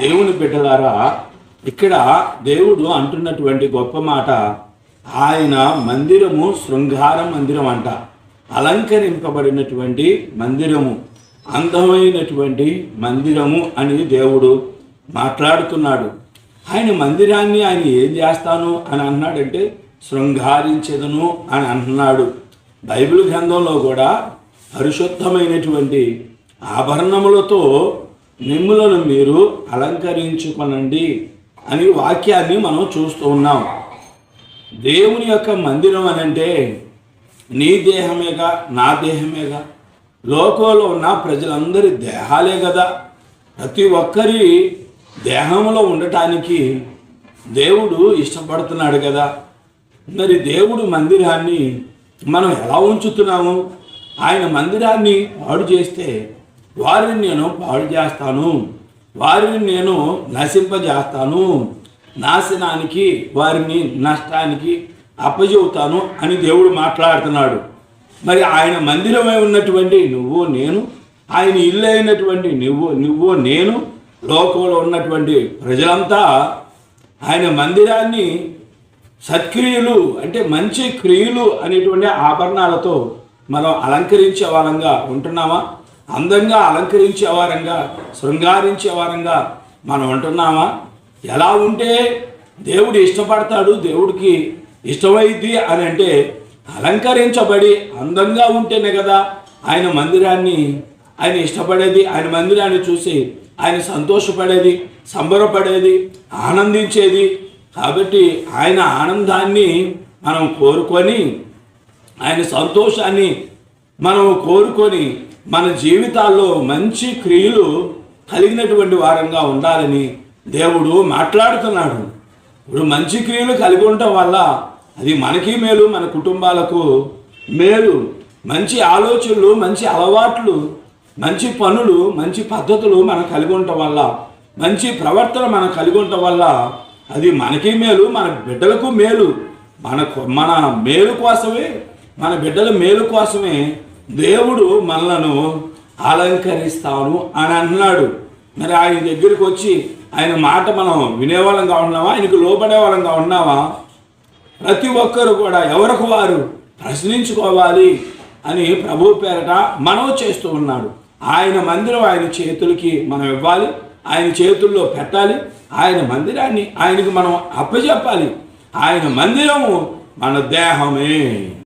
దేవుని బిడ్డలారా ఇక్కడ దేవుడు అంటున్నటువంటి గొప్ప మాట ఆయన మందిరము శృంగార మందిరం అంట. అలంకరింపబడినటువంటి మందిరము అందమైనటువంటి మందిరము అని దేవుడు మాట్లాడుతున్నాడు. ఆయన మందిరాన్ని ఆయన ఏం చేస్తాను అని అన్నాడంటే శృంగారించదును అని అంటున్నాడు. బైబిల్ గ్రంథంలో కూడా పరిశుద్ధమైనటువంటి ఆభరణములతో మిమ్ములను మీరు అలంకరించుకొనండి అని వాక్యాన్ని మనం చూస్తూ ఉన్నాం. దేవుని యొక్క మందిరం అని అంటే నీ దేహమేగా నా దేహమేగా? లోకంలో ఉన్న ప్రజలందరి దేహాలే కదా ప్రతి ఒక్కరి దేహంలో ఉండటానికి దేవుడు ఇష్టపడుతున్నాడు కదా మరి దేవుడు మందిరాన్ని మనం ఎలా ఉంచుతున్నాము? ఆయన మందిరాన్ని పాడు చేస్తే వారిని నేను పాడు చేస్తాను. వారిని నేను నశింపజేస్తాను. నాశనానికి వారిని నష్టానికి అప్పచెబుతాను అని దేవుడు మాట్లాడుతున్నాడు. మరి ఆయన మందిరమై ఉన్నటువంటి నువ్వు నేను ఆయన ఇల్లు అయినటువంటి నువ్వు నువ్వు నేను లోకంలో ఉన్నటువంటి ప్రజలంతా ఆయన మందిరాన్ని సత్క్రియలు అంటే మంచి క్రియలు అనేటువంటి ఆభరణాలతో మనం అలంకరించే వారంగా ఉంటున్నామా? అందంగా అలంకరించే వారంగా శృంగారించే వారంగా మనం ఉంటున్నామా? ఎలా ఉంటే దేవుడు ఇష్టపడతాడు దేవుడికి ఇష్టమైంది అని అంటే అలంకరించబడి అందంగా ఉంటేనే కదా ఆయన మందిరాన్ని ఆయన ఇష్టపడేది ఆయన మందిరాన్ని చూసి ఆయన సంతోషపడేది సంబరపడేది ఆనందించేది. కాబట్టి ఆయన ఆనందాన్ని మనం కోరుకొని ఆయన సంతోషాన్ని మనం కోరుకొని మన జీవితాల్లో మంచి క్రియలు కలిగినటువంటి వారంగా ఉండాలని దేవుడు మాట్లాడుతున్నాడు. ఇప్పుడు మంచి క్రియలు కలిగి ఉండటం వల్ల అది మనకి మేలు మన కుటుంబాలకు మేలు. మంచి ఆలోచనలు మంచి అలవాట్లు మంచి పనులు మంచి పద్ధతులు మనం కలిగి ఉండటం వల్ల మంచి ప్రవర్తన మనం కలిగి ఉండటం వల్ల అది మనకి మేలు మన బిడ్డలకు మేలు. మన మన మేలు కోసమే మన బిడ్డల మేలు కోసమే దేవుడు మనలను అలంకరిస్తాను అని అంటున్నాడు మరి ఆయన దగ్గరికి వచ్చి ఆయన మాట మనం వినేవాళ్ళంగా ఉన్నామా ఆయనకు లోపడే వాళ్ళంగా ఉన్నామా ప్రతి ఒక్కరు కూడా ఎవరికి వారు? ప్రశ్నించుకోవాలి అని ప్రభు పేరట మనవి చేస్తూ ఉన్నాడు. ఆయన మందిరం ఆయన చేతులకి మనం ఇవ్వాలి ఆయన చేతుల్లో పెట్టాలి ఆయన మందిరాన్ని ఆయనకు మనం అప్పచెప్పాలి. ఆయన మందిరము మన దేహమే.